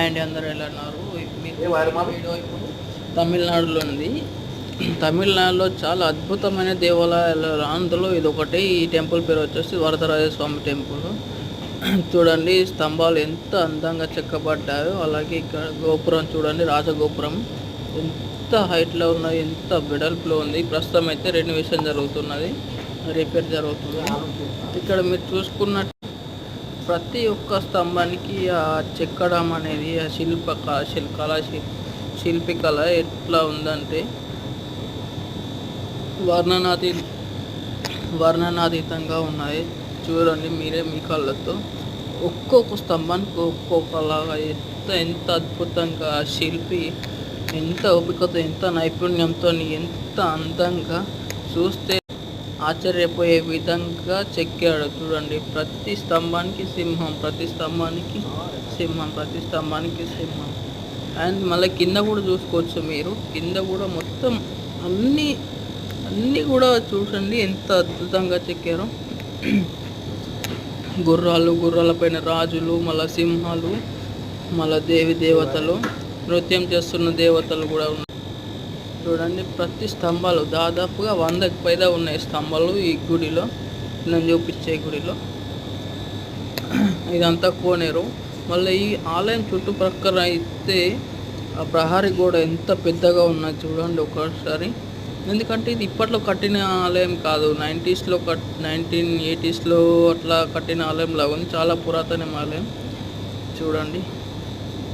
And అందరూ ఎలా ఉన్నారు? మీరు వీడియో ఇప్పుడు తమిళనాడులో ఉంది. తమిళనాడులో చాలా అద్భుతమైన దేవాలయాలు అందులో ఇది ఒకటి. ఈ టెంపుల్ పేరు వచ్చేసి వరదరాజ స్వామి టెంపుల్. చూడండి స్తంభాలు ఎంత అందంగా చెక్కబడ్డాయో. అలాగే ఇక్కడ గోపురం చూడండి రాజగోపురం. ఎంత హైట్లో ఉన్నది ఎంత వెడల్పులో ఉంది. ప్రస్తుతం అయితే రెనోవేషన్ జరుగుతున్నది. రిపేర్ జరుగుతుంది. ఇక్కడ మీరు చూసుకున్నట్టు ప్రతి ఒక్క స్తంభానికి ఆ చెక్కడం అనేది ఆ శిల్ప క- శిల్ కళ శిల్- శిల్పి కళ ఎట్లా ఉందంటే వర్ణనాతీ వర్ణనాతీతంగా ఉన్నాయి. చూడండి మీరే మీ కళ్ళతో. ఒక్కొక్క స్తంభానికి ఒక్కొక్కలాగా ఎంత ఎంత అద్భుతంగా ఆ శిల్పి ఎంత ఓపికతో ఎంత నైపుణ్యంతో ఎంత అందంగా చూస్తే ఆశ్చర్యపోయే విధంగా చెక్కాడు. చూడండి ప్రతి స్తంభానికి సింహం ప్రతి స్తంభానికి సింహం ప్రతి స్తంభానికి సింహం. అండ్ మళ్ళీ కింద కూడా చూసుకోవచ్చు మీరు. కింద కూడా మొత్తం అన్నీ అన్నీ కూడా చూడండి ఎంత అద్భుతంగా చెక్కారో. గుర్రాలు గుర్రాల పైన రాజులు మళ్ళీ సింహాలు మళ్ళీ దేవి దేవతలు నృత్యం చేస్తున్న దేవతలు కూడా ఉన్నాయి చూడండి ప్రతి స్తంభాలు దాదాపుగా వందకి పైగా ఉన్నాయి స్తంభాలు ఈ గుడిలో. నేను చూపించే గుడిలో. ఇదంతా కోనేరు. మళ్ళీ ఈ ఆలయం చుట్టుప్రక్కల అయితే ఆ ప్రహరీ గోడ ఎంత పెద్దగా ఉన్నది చూడండి ఒకసారి. ఎందుకంటే ఇది ఇప్పట్లో కట్టిన ఆలయం కాదు. నైంటీస్లో కట్ నైన్టీన్ ఎయిటీస్లో అట్లా కట్టిన ఆలయం లాగా ఉంది చాలా పురాతన ఆలయం. చూడండి.